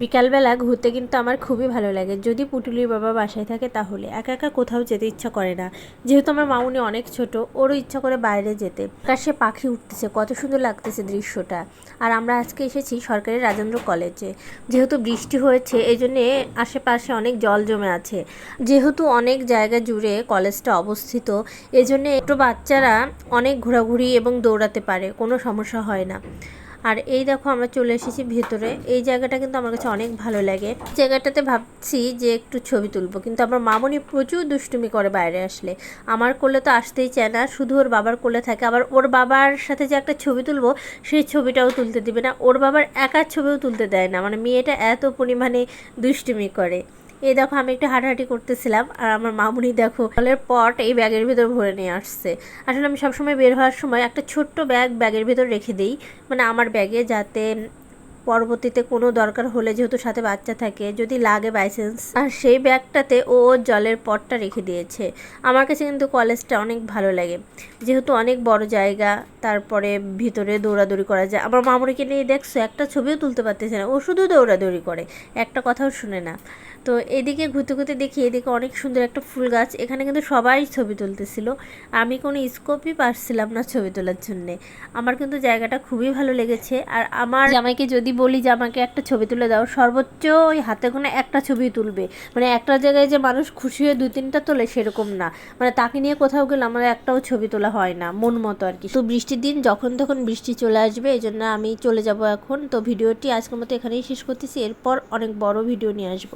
বিকালবেলা ঘুরতে কিন্তু আমার খুবই ভালো লাগে। যদি পুটুলির বাবা বাসায় থাকে তাহলে একা একা কোথাও যেতে ইচ্ছা করে না। যেহেতু আমার মামুনি অনেক ছোট, ওরও ইচ্ছা করে বাইরে যেতে। আকাশে পাখি উঠতেছে, কত সুন্দর লাগতেছে দৃশ্যটা। আর আমরা আজকে এসেছি সরকারি রাজেন্দ্র কলেজে। যেহেতু বৃষ্টি হয়েছে এই জন্যে আশেপাশে অনেক জল জমে আছে। যেহেতু অনেক জায়গা জুড়ে কলেজটা অবস্থিত এই জন্যে একটু বাচ্চারা অনেক ঘোরাঘুরি এবং দৌড়াতে পারে, কোনো সমস্যা হয় না। আর এই দেখো আমরা চলে এসেছি ভেতরে। এই জায়গাটা কিন্তু আমার কাছে অনেক ভালো লাগে। জায়গাটাতে ভাবছি যে একটু ছবি তুলবো, কিন্তু আমার মামনি প্রচুর দুষ্টুমি করে বাইরে আসলে। আমার কোলে তো আসতেই চায় না, শুধু ওর বাবার কোলে থাকে। আবার ওর বাবার সাথে যে একটা ছবি তুলবো, সেই ছবিটাও তুলতে দিবে না। ওর বাবার একার ছবিও তুলতে দেয় না। মানে মেয়েটা এত পরিমাণে দুষ্টুমি করে। এই দেখো, আমি একটু হাঁটাহাঁটি করতেছিলাম, আর আমার মামুনি দেখো ফলের পট এই ব্যাগের ভিতর ভরে নিয়ে আসছে। আসলে আমি সবসময় বের হওয়ার সময় একটা ছোট্ট ব্যাগ ব্যাগের ভিতর রেখে দিই মানে আমার ব্যাগে যাতে পরবর্তীতে কোনো দরকার হলে যেহেতু সাথে বাচ্চা থাকে, যদি লাগে বাইসেন্স। আর সেই ব্যাগটাতে ও জলের পটটা রেখে দিয়েছে। আমার কাছে কিন্তু কলেজটা অনেক ভালো লাগে। যেহেতু অনেক বড় জায়গা, তারপরে ভিতরে দৌড়াদৌড়ি করা যায়। আমার মামুনিকে নিয়ে দেখছ, একটা ছবিও তুলতে পারতেছে না। ও শুধু দৌড়াদৌড়ি করে, একটা কথাও শুনে না। তো এদিকে ঘুরতে ঘুরতে দেখি, এদিকে অনেক সুন্দর একটা ফুল গাছ। এখানে কিন্তু সবাই ছবি তুলতেছিল। আমি কোনো স্কোপই পারছিলাম না ছবি তোলার জন্যে। আমার কিন্তু জায়গাটা খুবই ভালো লেগেছে। আর আমার জামাইকে যদি বলি যে আমাকে একটা ছবি তুলে দাও, সর্বোচ্চ ওই হাতে কোনো একটা ছবি তুলবে। মানে একটা জায়গায় যে মানুষ খুশি হয়ে দু তিনটা তোলে সেরকম না। মানে তাকে নিয়ে কোথাও গেলে আমার একটাও ছবি তোলা হয় না, মন মতো আর কি। তো বৃষ্টির দিন যখন তখন বৃষ্টি চলে আসবে এই জন্য আমি চলে যাব এখন। তো ভিডিওটি আজকের মতো এখানেই শেষ করতেছি। এরপর অনেক বড় ভিডিও নিয়ে আসব।